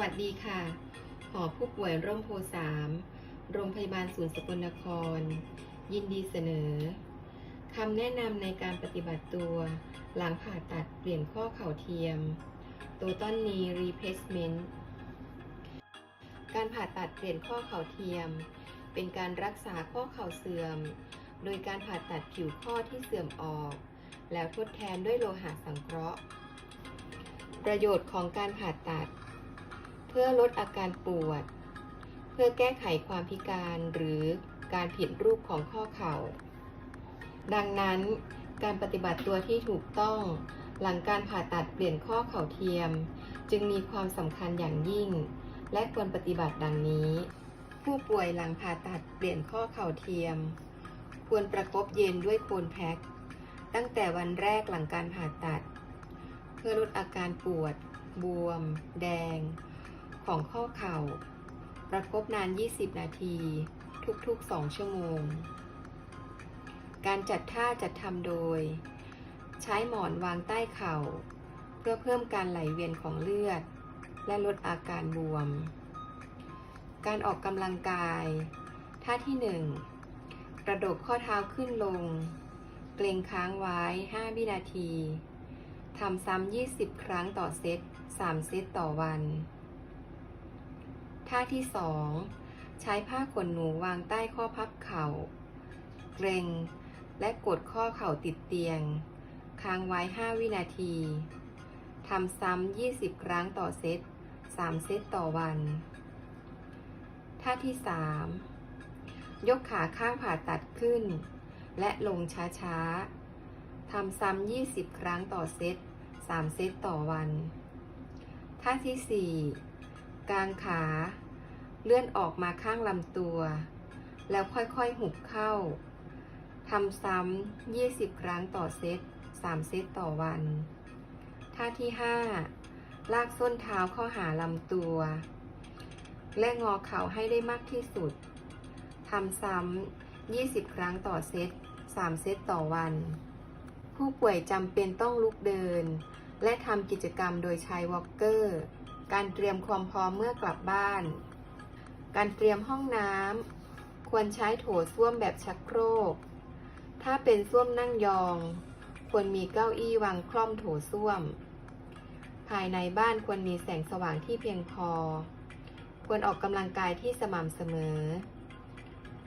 วัสดีค่ะ หอผู้ป่วยร่มโพสามโรงพยาบาลศูนย์สกลนคร ยินดีเสนอคำแนะนำในการปฏิบัติตัว หลังผ่าตัดเปลี่ยนข้อเข่าเทียม ตัวต้นนี replacement การผ่าตัดเปลี่ยนข้อเข่าเทียม เป็นการรักษาข้อเข่าเสื่อม โดยการผ่าตัดผิวข้อที่เสื่อมออก แล้วทดแทนด้วยโลหะสังเคราะห์ ประโยชน์ของการผ่าตัด เพื่อลดอาการปวด เพื่อแก้ไขความพิการหรือการผิดรูปของข้อเข่า ดังนั้นการปฏิบัติตัวที่ถูกต้อง หลังการผ่าตัดเปลี่ยนข้อเข่าเทียม จึงมีความสำคัญอย่างยิ่ง และควรปฏิบัติดังนี้ ผู้ป่วยหลังผ่าตัดเปลี่ยนข้อเข่าเทียม ควรประคบเย็นด้วยโคนแพ็คตั้งแต่วันแรกหลังการผ่าตัด เพื่อลดอาการปวด บวม แดง ของข้อเข่า ประคบนาน 20 นาที ทุกๆ 2 ชั่วโมง การจัดท่าจัดทำโดย ใช้หมอนวางใต้เข่า เพื่อเพิ่มการไหลเวียนของเลือด และลดอาการบวม การออกกำลังกาย ท่าที่ 1 กระโดดข้อเท้าขึ้นลง เกรงค้างไว้ 5 วินาทีทำซ้ำ 20 ครั้งต่อเซต 3 เซตต่อวัน ท่าที่2ใช้ผ้าขนหนูวางใต้ข้อพับเข่า เกรงและกดข้อเข่าติดเตียง ค้างไว้ 5 วินาทีทำซ้ำ 20 ครั้งต่อเซต 3 เซตต่อวัน ท่าที่ 3 ยกขาข้างผ่าตัดขึ้น และลงช้าๆทำซ้ำ 20 ครั้งต่อเซต 3 เซตต่อวัน ท่าที่ 4 กางขา เลื่อนออกมาข้างลำตัว แล้วค่อยๆ หุบเข้า ทำซ้ำ 20 ครั้งต่อเซต 3 เซตต่อวัน ท่าที่ 5 ลากส้นเท้าเข้าหาลำตัว และงอเข่าให้ได้มากที่สุด ทำซ้ำ 20 ครั้งต่อเซต 3 เซตต่อวัน ผู้ป่วยจำเป็นต้องลุกเดิน และทำกิจกรรมโดยใช้วอลเกอร์ การเตรียมความพร้อมเมื่อกลับบ้าน การเตรียมห้องน้ำควรใช้โถส้วมแบบชักโครก ถ้าเป็นส้วมนั่งยอง ควรมีเก้าอี้วางคล่อมโถส้วม ภายในบ้านควรมีแสงสว่างที่เพียงพอ ควรออกกำลังกายที่สม่ำเสมอ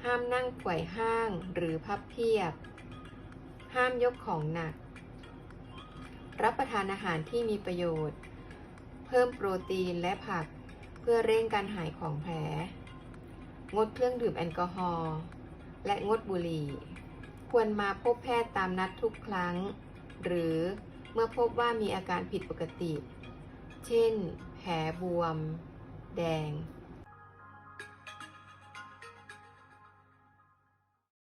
ห้ามนั่งป่วยห้างหรือพับเพียบ ห้ามยกของหนัก รับประทานอาหารที่มีประโยชน์ เพิ่มโปรตีนและผักเพื่อเร่งการหายของแผล งดเครื่องดื่มแอลกอฮอล์และงดบุหรี่ ควรมาพบแพทย์ตามนัดทุกครั้ง หรือเมื่อพบว่ามีอาการผิดปกติ เช่น แผลบวม แดง